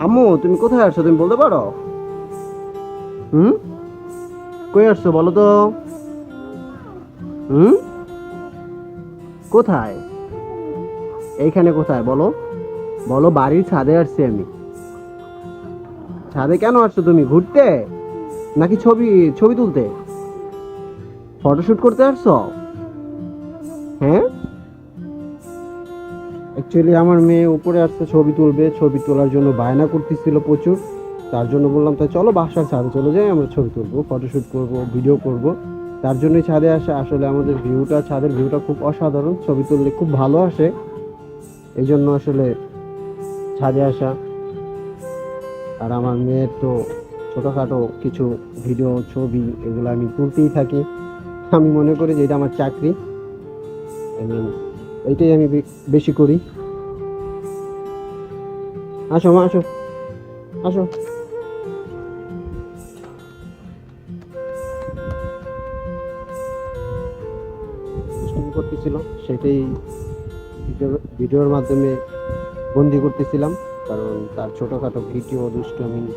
আম্মু, তুমি কোথায় আসছো? তুমি বলতে পারো? হুম? কই আসছো বলো তো? হুম? কোথায়? এইখানে কোথায়? বলো। বলো, বাড়ির ছাদে আসছি আমি। ছাদে কেন আসছো তুমি? ঘুরতে? নাকি ছবি ছবি তুলতে? ফটোশ্যুট করতে আসছো? হ্যাঁ? অ্যাকচুয়ালি আমার মেয়ে উপরে আসছে, ছবি তুলবে। ছবি তোলার জন্য বায়না করতেছিল প্রচুর। তার জন্য বললাম তাই চলো বাসার ছাদে চলে যাই, আমরা ছবি তুলবো ফটোশ্যুট করব ভিডিও করব। তার জন্যই ছাদে আসা, আসলে আমাদের ভিউটা ছাদের ভিউটা খুব অসাধারণ। ছবি তুললে খুব ভালো আসে। এই জন্য আসলে ছাদে আসা। আর আমার মেয়ের তো ছোটোখাটো কিছু ভিডিও ছবি এগুলো আমি তুলতেই থাকি। আমি মনে করি যে এটা আমার চাকরি। এবং এইটাই আমি বেশি করি। আসো, মা, আসো। আসো। করতেছিল সেটাই ভিডিও- ভিডিওর মাধ্যমে বন্দি করতেছিলাম, কারণ তার ছোটোখাটো ভিডিও দুষ্টমি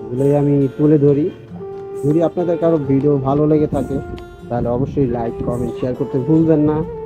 এগুলোই আমি তুলে ধরি। যদি আপনাদের কারও ভিডিও ভালো লেগে থাকে, তাহলে অবশ্যই লাইক কমেন্ট শেয়ার করতে ভুলবেন না।